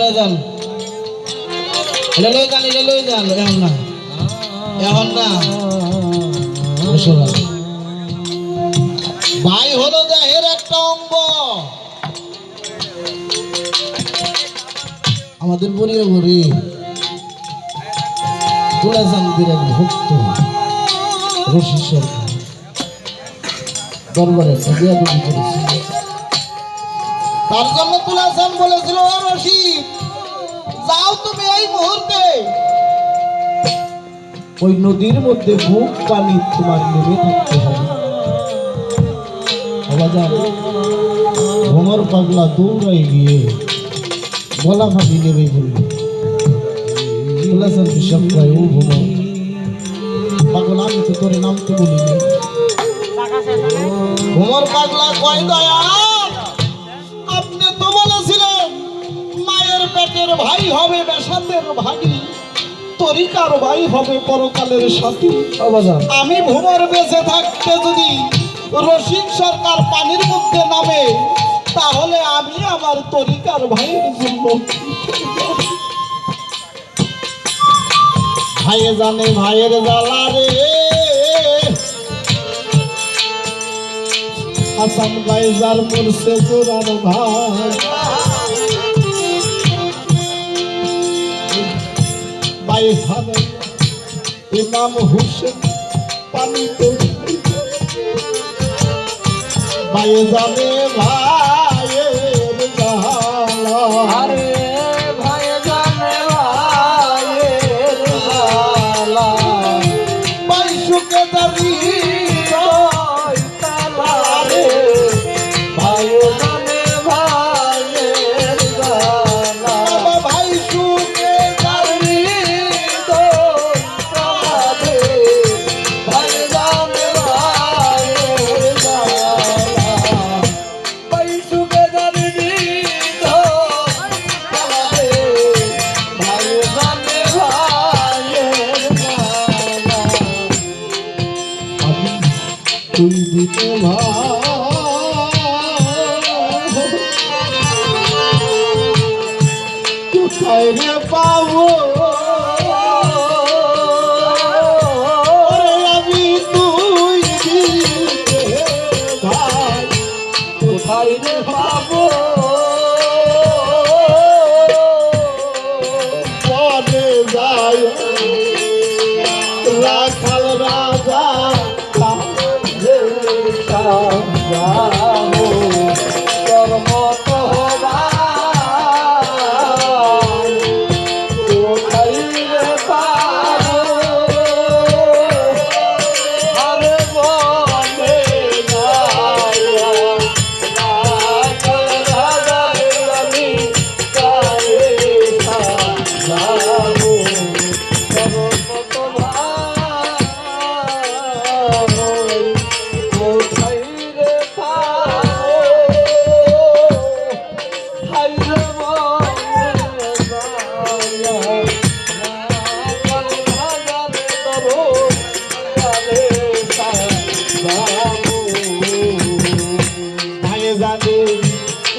লয়ে যান। যান এখন না। ভাই, হলো দেহের একটা অঙ্গ। আমাদের বলিয়ে বলি তুলা চান্দির এক ভক্ত। রশি সরকার। দরবারে করেছিল তার জন্য তুলা চান বলেছিল, ও রশি যাও তুমি এই মুহূর্তে। ওই নদীর মধ্যে বুক পানি তোমার নেমে থাকতে হবে। ভ্রমর পাগলা দৌড়াই গিয়ে গলা ফাঁকি নেবে বলল তুলাচান বিশ্বাস ও ভ্রমর পাগল, আমি তো তোর নামতে ভ্রমর পাগলা কয়, দয়া মায়ের ভাই হবে বেসাতের ভাগি তরিকার ভাই হবে পরকালের সাথী। আমি ভ্রমর বেঁচে থাকতে যদি রসিক সরকার পানির মধ্যে নামে তাহলে আমি আমার তরিকার ভাইয়ের জন্য ভাইয়ে জানে ভাইয়ের জ্বালা রে। হাসান ভাই যার মরছে জোরার ভাই ভাই হারে ইমাম হুসেন পানি তো ভাই জানে ভাইয়ের পাবো। আমি তুই ভাই কোথায় রে পাবো পরে যায় রাখাল রাজা রে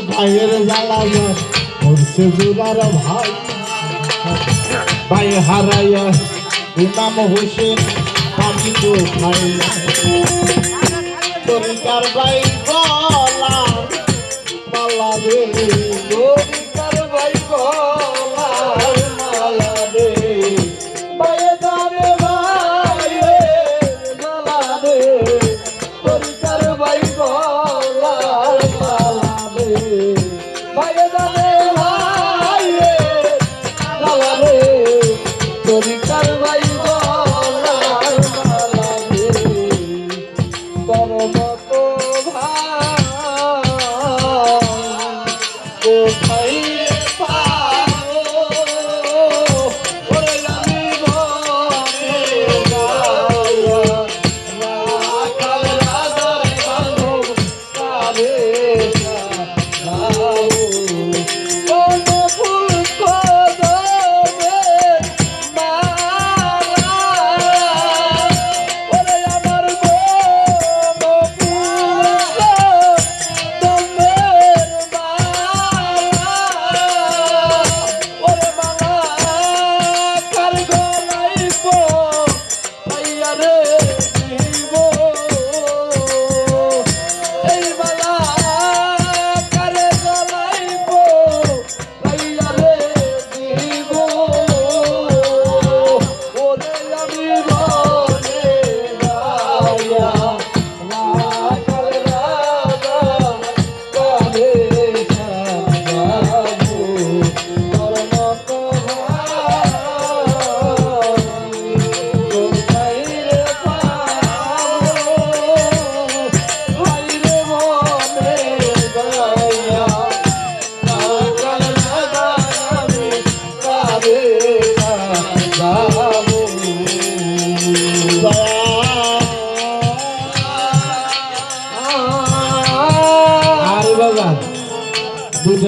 ভাইয়ের জ্বালা মরছে জুলার ভাই ভাই হারাইয়া ইমাম হোসেন আমি তো ভাই তরিকার ভাই গলা মালা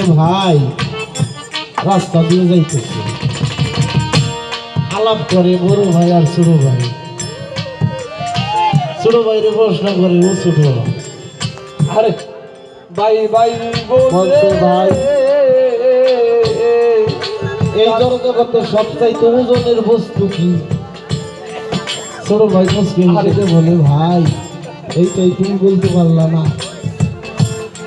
দুইটা ভাই রাস্তা দিয়ে যাইতেছে। আলাপ করে বড় ভাই আর ছোট ভাই। ছোট ভাইরে প্রশ্ন করে ও ছোট আরে ভাই ভাই ভাই। এই জগতে সবচাইতে ওজনের বস্তু কি? ছোট ভাই বলে। ভাই এইটাই তুমি বলতে পারলা না।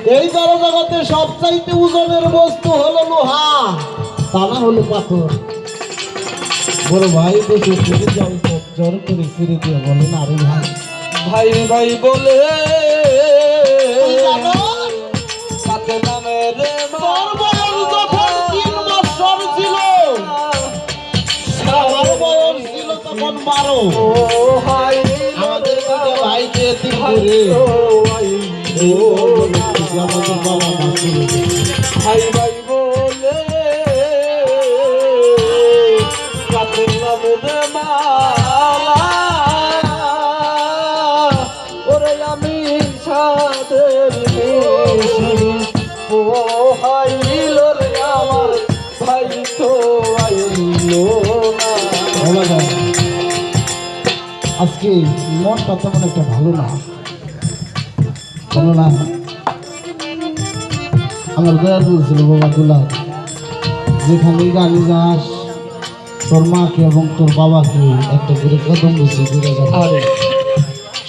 এই জগতে সবচাইতে ওজনের বস্তু হলো লোহা। তা না হলো পাথর। বড় ভাই তো চোখে জল জ্বর করে ফিরে দিয়ে বলেন আরে ভাই। ভাই ভাই বলে? সাথে নামে রে বারো। আমাদের দুটো ভাইকে জগতে বাবা। ভাই ভাই মালা ওরে আমি সাদের হাইল আমার ভাই তো না আজকে মনটা তেমন একটা ভালো না ভালো আমার দয়া বলছিল বাবা দুলা যেখানে গাড়ি যাস তোর মাকে এবং তোর বাবাকে একটা করে কদম বুঝি করে যাবে।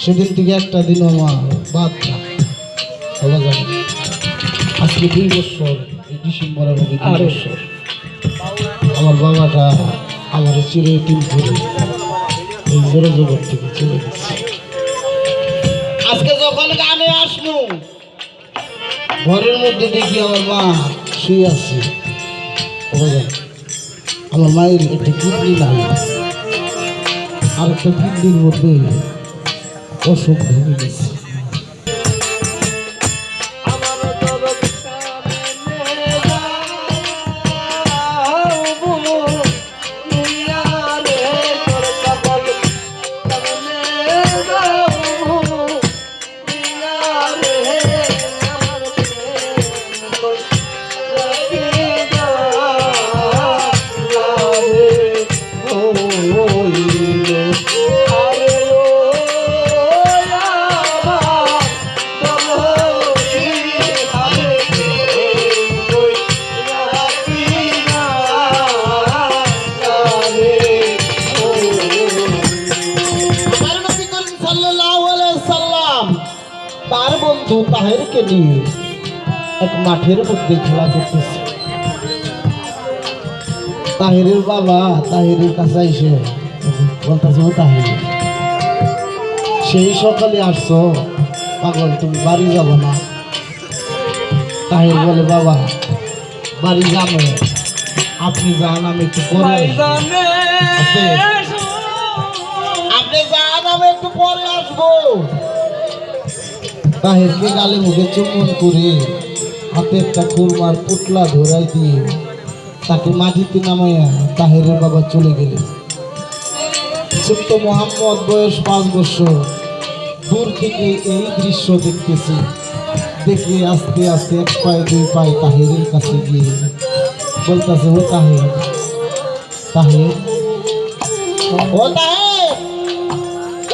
সেদিন থেকে একটা দিন আমার বাদ ভালো যাবে আজকে দুই বছর ডিসেম্বরের মধ্যে দুই বছর আমার বাবাটা আমার চিরে তিন করে এই জোরে জগৎ থেকে চলে গেছে ঘরের মধ্যে দেখি আমার মা শুয়ে আছে। আমার মায়ের একটা কিডনি নাই। আর একটা কিডনির মধ্যে অসুখ ভেঙে গেছে। বন্ধু তাহেরকে নিয়ে এক মাঠের মধ্যে খেলা করতেছে তাহেরের বাবা তাহেরের কাছে এসে বলতেছে ও তাহের সেই সকালে আসছো পাগল তুমি বাড়ি যাব না তাহের বলে বাবা বাড়ি যাব আপনি যান আমি একটু পরে। আপনি যান আমি একটু পরে আসব তাহেরকে গালে মুখে চুম্বন করে হাতে একটা কুরমার পুটলা ধরাই দিয়ে তাকে মাটিতে নামাইয়া তাহেরের বাবা চলে গেলেন। ছোট্ট মোহাম্মদ বয়স পাঁচ বছর। দূর থেকে এই দৃশ্য দেখতেছে। দেখে আস্তে আস্তে এক পায়ে দুই পায়ে তাহেরের কাছে গিয়ে বলতেছে, ও তাহের তাহের, ও তাহের,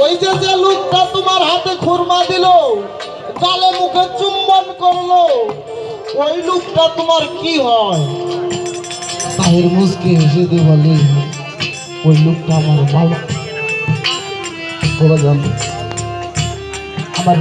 ওই যে যে লোকটা তোমার হাতে খুরমা দিল গালে মুখে চুম্বন করল, ওই লোকটা তোমার কি হয়? তাহের মুসকে হেসে দিয়ে বলে, ওই লোকটা আমার বাবা। বড় জান, আমার